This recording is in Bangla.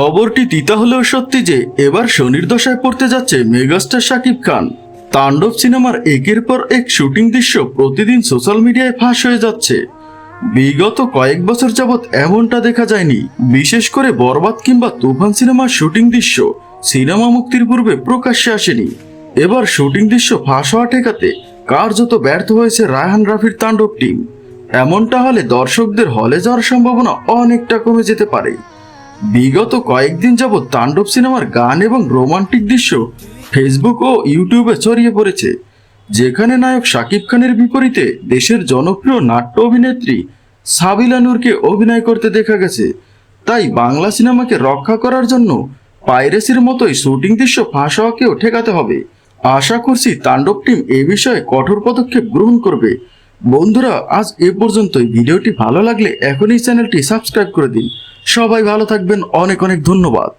খবরটি তিতা হলেও সত্যি যে এবার শনির দশায় পড়তে যাচ্ছে মেগাস্টার শাকিব খান। তাণ্ডব সিনেমার একের পর এক শুটিং দৃশ্য প্রতিদিন সোশ্যাল মিডিয়ায় ফাঁস হয়ে যাচ্ছে। বিগত কয়েক বছর যাবৎ এমনটা দেখা যায়নি, বিশেষ করে বরবাদ কিংবা তুফান সিনেমার শুটিং দৃশ্য। সিনেমা মুক্তির পূর্বে প্রকাশ্যে আসেনি। এবার শুটিং দৃশ্য ফাঁস হওয়া ঠেকাতে কার্যত ব্যর্থ হয়েছে রায়হান রাফির তাণ্ডব টিম। এমনটা হলে দর্শকদের হলে যাওয়ার সম্ভাবনা অনেকটা কমে যেতে পারে। বিগত কয়েকদিন যাবৎ তাণ্ডব সিনেমার গান এবং রোমান্টিক দৃশ্য ফেসবুক ও ইউটিউবে ছড়িয়ে পড়েছে, যেখানে নায়ক শাকিব খানের বিপরীতে দেশের জনপ্রিয় নাট্য অভিনেত্রী সাবিলা নূরকে অভিনয় করতে দেখা গেছে। তাই বাংলা সিনেমাকে রক্ষা করার জন্য পাইরেসির মতোই শুটিং দৃশ্য ফাঁস হওয়াকেও ঠেকাতে হবে। আশা করছি তাণ্ডব টিম এ বিষয়ে কঠোর পদক্ষেপ গ্রহণ করবে। বন্ধুরা, আজ এ পর্যন্তই। ভিডিওটি ভালো লাগলে এখনই চ্যানেলটি সাবস্ক্রাইব করে দিন। সবাই ভালো থাকবেন। অনেক অনেক ধন্যবাদ।